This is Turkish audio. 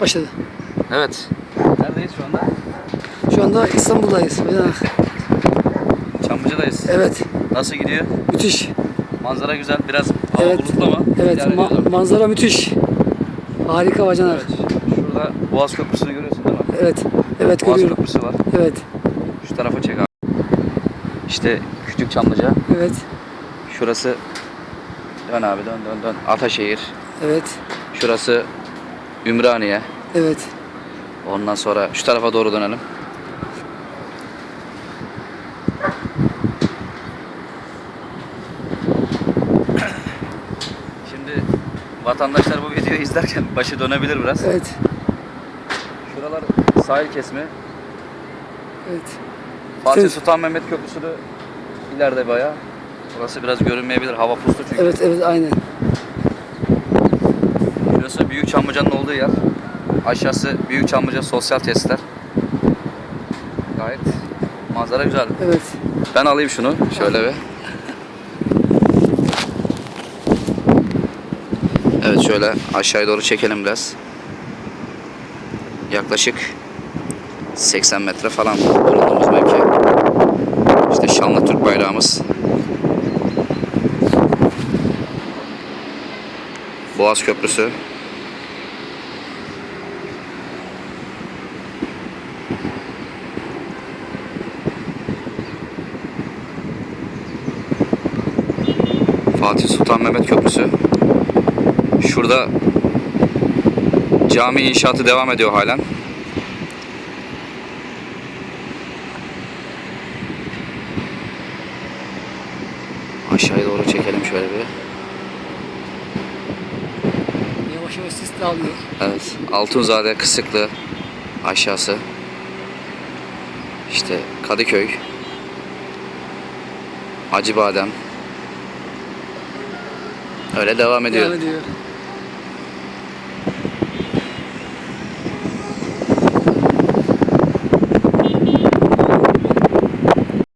başladı. Evet. Neredeyiz şu anda? Şu anda İstanbul'dayız. Çamlıca'dayız. Evet. Nasıl gidiyor? Müthiş. Manzara güzel. Biraz hava Evet. bulutlu ama. Evet. ma- manzara müthiş. Harika bacanar. Evet. Şurada Boğaz Köprüsü'nü görüyorsun değil mi? Evet. Evet Boğaz görüyorum. Köprüsü var. Evet. Şu tarafa çek abi. İşte Küçük Çamlıca. Evet. Şurası dön abi dön dön dön. Ataşehir. Evet. Şurası Ümraniye. Evet. Ondan sonra şu tarafa doğru dönelim. Şimdi vatandaşlar bu videoyu izlerken başı dönebilir biraz. Evet. Şuralar sahil kesimi. Evet. Fatih Evet. Sultan Mehmet Köprüsü de ileride bayağı. Burası biraz görünmeyebilir. Hava puslu çünkü. Evet. Evet. Aynen. Şurası Büyük Çamlıca'nın olduğu yer. Aşağısı Büyük Çamlıca sosyal tesisler. Gayet manzara güzel. Evet. Ben alayım şunu şöyle bir. Evet şöyle aşağıya doğru çekelim biraz. Yaklaşık 80 metre falan bulunduğumuz mevki. İşte şanlı Türk bayrağımız. Boğaz Köprüsü. Fatih Sultan Mehmet Köprüsü. Şurada cami inşaatı devam ediyor halen. Aşağıya doğru çekelim şöyle bir. Yavaş yavaş sis dağılıyor. Evet. Altunzade Kısıklı aşağısı. İşte Kadıköy. Acıbadem. Öyle devam ediyor. Devam ediyor.